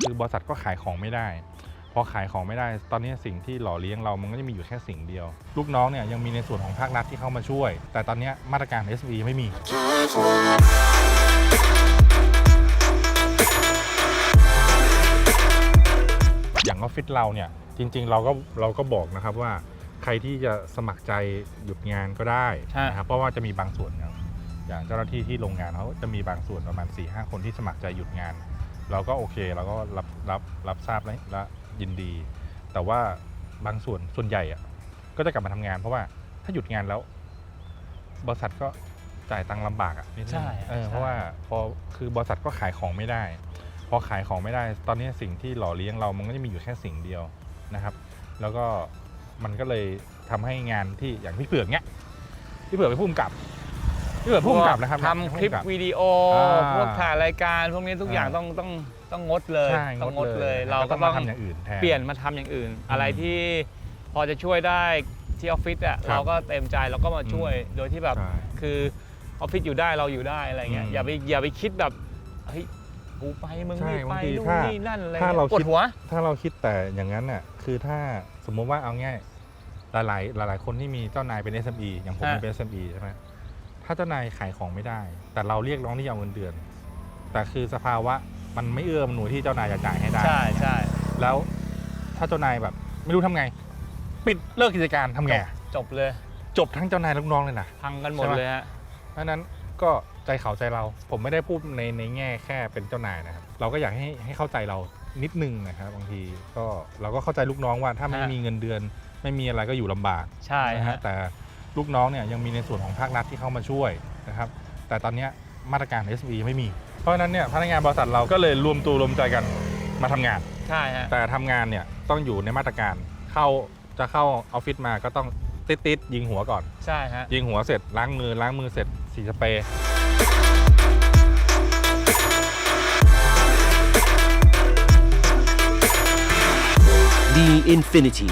คือบริษัทก็ขายของไม่ได้ พอขายของไม่ได้ ตอนนี้สิ่งที่หล่อเลี้ยงเรามันก็จะมีอยู่แค่สิ่งเดียว ลูกน้องเนี่ยยังมีในส่วนของภาครัฐที่เข้ามาช่วย แต่ตอนนี้มาตรการ SB ไม่มีอย่างออฟฟิศเราเนี่ยจริง ๆ เราก็เราก็บอกนะครับว่าใครที่จะสมัครใจหยุดงานก็ได้นะครับเพราะว่าจะมีบางส่วนอย่างเจ้าหน้าที่ที่โรงงานเขาจะมีบางส่วนประมาณ4ีหคนที่สมัครใจหยุดงาน เราก็โอเคเราก็รับรับรับทราบและและยินดี แต่ว่าบางส่วนส่วนใหญ่อะก็จะกลับมาทำงาน เพราะว่าถ้าหยุดงานแล้วบริษัทก็จ่ายตังค์ลำบากอะนิดนึงใช่เออใช่ เพราะว่าพอคือบริษัทก็ขายของไม่ได้ พอขายของไม่ได้ ตอนนี้สิ่งที่หล่อเลี้ยงเรามันก็จะมีอยู่แค่สิ่งเดียวนะครับ แล้วก็มันก็เลยทำให้งานที่อย่างพี่เผือกเนี้ยพี่เผือกไปนพุ่มกับ พี่เผือกพุ่มกับนะครับทำคลิปผู้กำกับวิดีโออ่าพวกถ่ายรายการพวกนี้ทุกอย่างอ่าต้องต้องต้องงดเลยใช่ต้องงดเลยแวเราก็มาต้องทำอย่างอื่นแทนเปลี่ยนมาทำอย่างอื่น อะไรที่พอจะช่วยได้ที่ออฟฟิศอะครับเราก็เต็มใจเราก็มาช่วยอืมโดยที่แบบใช่คือออฟฟิศอยู่ได้เราอยู่ได้อะไรเงี้ยอืมอย่าไปอย่าไปคิดแบบเฮ้ยกูไปมึงใช่ไม่ไปบางทีนู่นถ้านี่นั่นอะไรถ้าเงี้เรายปวคิดดหัวถ้าเราคิดแต่อย่างนั้นน่ะคือถ้าสมมติว่าเอาง่ายหลายๆหลายๆคนที่มีเจ้านายเป็น SME อย่างผมฮะเป็น SME ใช่ไหม ถ้าเจ้านายขายของไม่ได้ แต่เราเรียกร้องที่จะเอาเงินเดือน แต่คือสภาวะมันไม่เอื้อมหน่วยที่เจ้านายจะจ่ายให้ได้ ใช่ใช่แล้วถ้าเจ้านายแบบไม่รู้ทำไง ปิดเลิกกิจการทำไงจบเลย จบทั้งเจ้านายลูกน้องเลยนะพังกันหมดใช่ปะเลยฮะเพราะฉะนั้นก็ใจเขาใจเราผมไม่ได้พูดในในแง่แค่เป็นเจ้านายนะครับเราก็อยากให้ให้เข้าใจเรานิดนึงนะครับบางทีก็เราก็เข้าใจลูกน้องว่าถ้าไม่ฮะมีเงินเดือน ไม่มีอะไรก็อยู่ลำบากใช่นะฮะฮะแต่ ลูกน้องเนี่ยยังมีในส่วนของภาครัฐที่เข้ามาช่วยนะครับแต่ตอนเนี้ยมาตรการ SB ไม่มี เพราะฉะนั้นเนี่ยพนักงานบริษัทเราก็เลยรวมตัวรวมใจกันมาทำงาน ใช่ฮะแต่ทำงานเนี่ยต้องอยู่ในมาตรการเข้าจะเข้าออฟฟิศมาก็ต้องติดติดๆยิงหัวก่อนใช่ฮะยิงหัวเสร็จล้างมือล้างมือเสร็จสีสเปรย์ The Infinity